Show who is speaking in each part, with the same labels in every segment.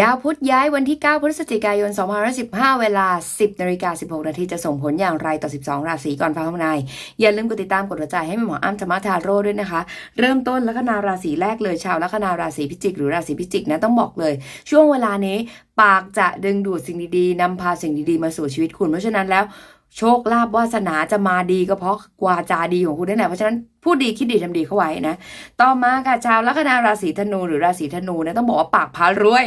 Speaker 1: ดาวพุธย้ายวันที่ 9 พฤศจิกายน 2015 เวลา 10นาฬิกา16 นาทีจะส่งผลอย่างไรต่อ 12 ราศีก่อนฟังคำนายอย่าลืมกดติดตามกดหัวใจให้แม่หมออ้ำธรรมทาโร่ด้วยนะคะ เริ่มต้นลัคนาราศีแรกเลยชาวลัคนาราศีพิจิก หรือราศีพิจิกนะต้องบอกเลย ช่วงเวลานี้ปากจะดึงดูดสิ่งดีๆนำพาสิ่งดีๆมาสู่ชีวิตคุณเพราะฉะนั้นแล้ว โชคลาภวาสนาจะมาดีก็เพราะกวาจาดีของคุณนั่นแหละเพราะฉะนั้น พูดดีคิดดีทำดีเข้าไว้นะ ต่อมาค่ะชาวลัคนาราศีธนูหรือราศีธนูนะต้องบอกว่าปากพารวย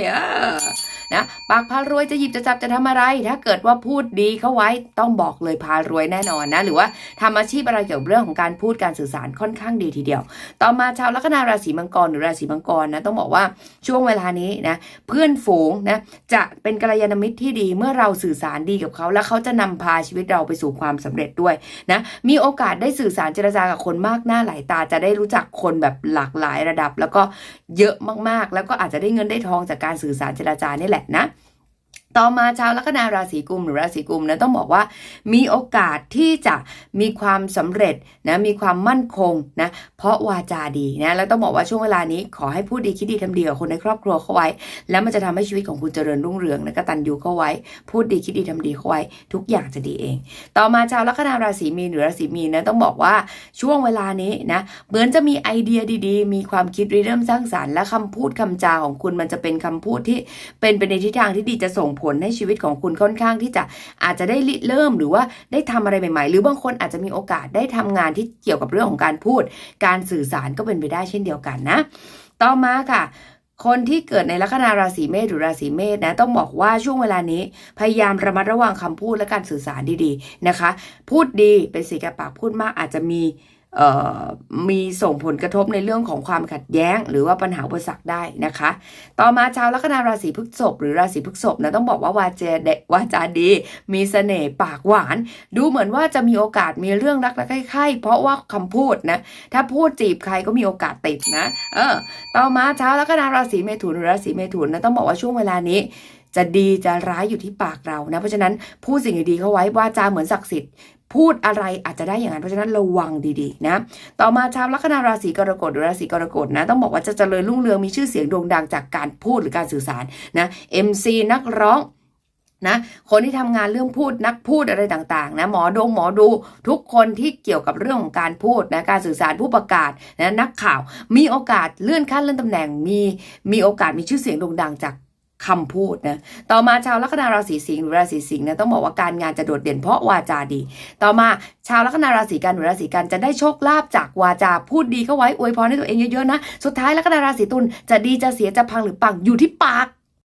Speaker 1: นะปากพารวยจะหยิบจะจับจะทำอะไร ถ้าเกิดว่าพูดดีเข้าไว้ต้องบอกเลยพารวยแน่นอนนะ หรือว่าทำอาชีพอะไรเกี่ยวกับเรื่องของการพูดการสื่อสารค่อนข้างดีทีเดียว ต่อมาชาวลัคนาราศีมังกรหรือราศีมังกรนะต้องบอกว่าช่วงเวลานี้นะเพื่อนฝูงนะจะเป็นกัลยาณมิตรที่ดีเมื่อเราสื่อสารดีกับเขา แล้วเขาจะนำพาชีวิตเราไปสู่ความสำเร็จด้วยนะมีโอกาสได้สื่อสารเจรจากับคนมากหน้าหลายตาจะได้รู้จักคนแบบหลากหลายระดับ แล้วก็เยอะมากๆ แล้วก็อาจจะได้เงินได้ทองจากการสื่อสารเจรจานี่แหละนะ ต่อมาชาวลัคนาราศีกุมหรือราศีกุมนะต้องบอกว่า มีโอกาสที่จะมีความสำเร็จนะมีความมั่นคงนะเพราะวาจาดีนะแล้วต้องบอกว่าช่วงเวลานี้ขอให้พูดดีคิดดีทำดีกับคนในครอบครัวเข้าไว้ แล้วมันจะทำให้ชีวิตของคุณเจริญรุ่งเรืองนะกตัญญูเข้าไว้ พูดดีคิดดีทำดีเข้าไว้ ทุกอย่างจะดีเอง ต่อมาชาวลัคนาราศีมีนหรือราศีมีนนะต้องบอกว่าช่วงเวลานี้นะเหมือนจะมีไอเดียดีๆ มีความคิดริเริ่มสร้างสารรค์และคำพูดคำจาของคุณมันจะเป็นคำพูดที่เป็นไปในทิศทางที่ดีจะส่งผลให้ชีวิตของคุณค่อนข้างที่จะอาจจะได้เริ่มหรือว่าได้ทำอะไรใหม่ๆ หรือบางคนอาจจะมีโอกาสได้ทำงานที่เกี่ยวกับเรื่องของการพูด การสื่อสารก็เป็นไปได้เช่นเดียวกันนะ ต่อมาค่ะคนที่เกิดในลัคนาราศีเมษหรือราศีเมษนะต้องบอกว่าช่วงเวลานี้ พยายามระมัดระวังคำพูดและการสื่อสารดีๆนะคะ พูดดีเป็นสีกระปากพูดมากอาจจะมี มีส่งผลกระทบในเรื่องของความขัดแย้ง หรือว่าปัญหาอุปสรรคได้นะคะ ต่อมาชาวลัคนาราศีพฤษภหรือราศีพฤษภนะต้องบอกว่าวาจาเดวาจาดี มีเสน่ห์ปากหวาน ดูเหมือนว่าจะมีโอกาสมีเรื่องรักและใคร่ๆเพราะว่าคำพูดนะ ถ้าพูดจีบใครก็มีโอกาสติดนะ เออ ต่อมาชาวลัคนาราศีเมถุนหรือราศีเมถุนนะต้องบอกว่าช่วงเวลานี้ จะดีจะร้ายอยู่ที่ปากเรานะ เพราะฉะนั้นพูดสิ่งดีๆเข้าไว้ว่าจาเหมือนศักดิ์สิทธิ์พูดอะไรอาจจะได้อย่างนั้นเพราะฉะนั้นระวังดีๆนะ ต่อมาชาวลัคนาราศีกรกฎหรือราศีกรกฎนะ ต้องบอกว่าจะเจริญรุ่งเรืองมีชื่อเสียงโด่งดังจากการพูดหรือการสื่อสารนะ MC นักร้องนะคนที่ทำงานเรื่องพูดนักพูดอะไรต่างๆนะหมอดงหมอดูทุกคนที่เกี่ยวกับเรื่องของการพูดนะการสื่อสารผู้ประกาศนะนักข่าว มีโอกาสเลื่อนขั้นเลื่อนตำแหน่งมีมีโอกาสมีชื่อเสียงโด่งดังจาก คำพูดนะต่อมาชาวลัคนาราศีสิงห์หรือราศีสิงห์นะต้องบอกว่าการงานจะโดดเด่นเพราะวาจาดี ต่อมาชาวลัคนาราศีกันหรือราศีกันจะได้โชคลาภจากวาจาพูดดีเข้าไว้อวยพรให้ตัวเองเยอะๆนะ สุดท้ายลัคนาราศีตุลจะดีจะเสียจะพังหรือปังอยู่ที่ปาก